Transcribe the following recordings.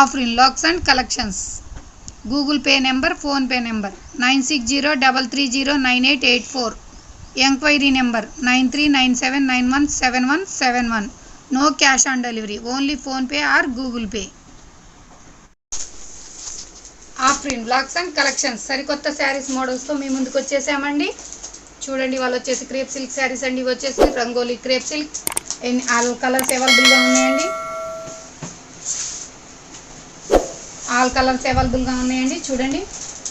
Afrin locks and collections. Google pay number PhonePe number nine six zero double three zero nine eight eight four. Enquiry number nine three nine seven nine one seven one seven one. No cash on delivery only PhonePe or Google pay. Afrin blocks and collections. సరికొత్త శారీస్ మోడల్స్తో మీ ముందుకు వచ్చేసామండి. చూడండి వాళ్ళు వచ్చేసి crepe silk saris అండి. ఇవి వచ్చేసి Rangoli crepe silk. ఎన్ని ఆల్ కలర్స్ అవైలబుల్గా ఉన్నాయండి. ఆల్ కలర్స్ అవైలబుల్గా ఉన్నాయండి. చూడండి.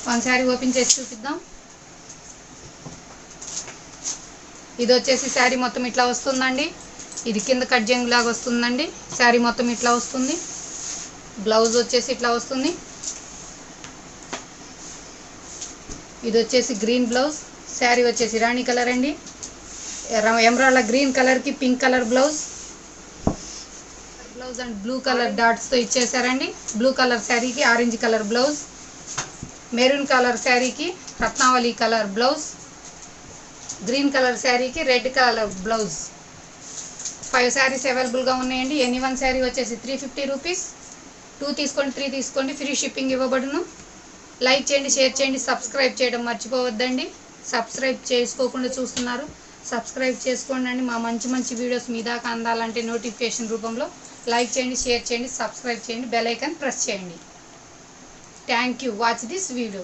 వన్ శారీ ఓపెన్ చేసి చూపిద్దాం. ఇది వచ్చేసి శారీ మొత్తం ఇట్లా వస్తుందండి. ఇది కింద కట్ లాగా వస్తుందండి. శారీ మొత్తం ఇట్లా వస్తుంది. బ్లౌజ్ వచ్చేసి ఇట్లా వస్తుంది. ఇది వచ్చేసి గ్రీన్ బ్లౌజ్. శారీ వచ్చేసి రాణి కలర్ అండి. ఎమరాళ్ళ గ్రీన్ కలర్కి pink colour blouse. Blouse and blue colour డాట్స్తో ఇచ్చేసారండి బ్లూ కలర్ శారీకి orange colour blouse maroon colour శారీకి రత్నావళి కలర్ బ్లౌజ్ గ్రీన్ కలర్ శారీకి red colour blouse. Five saris అవైలబుల్గా ఉన్నాయండి. ఎనీ వన్ శారీ వచ్చేసి త్రీ ఫిఫ్టీ రూపీస్. టూ తీసుకోండి త్రీ తీసుకోండి. ఫ్రీ షిప్పింగ్ ఇవ్వబడును. లైక్ చేయండి షేర్ చేయండి సబ్స్క్రైబ్ చేయడం మర్చిపోవద్దండి. సబ్స్క్రైబ్ చేసుకోకుండా చూస్తున్నారు. సబ్స్క్రైబ్ చేసుకోండి అండి. మా మంచి మంచి వీడియోస్ మీ దాకా అందాలంటే నోటిఫికేషన్ రూపంలో లైక్ చేయండి షేర్ చేయండి సబ్స్క్రైబ్ చేయండి బెల్ ఐకాన్ ప్రెస్ చేయండి. Thank you watch this video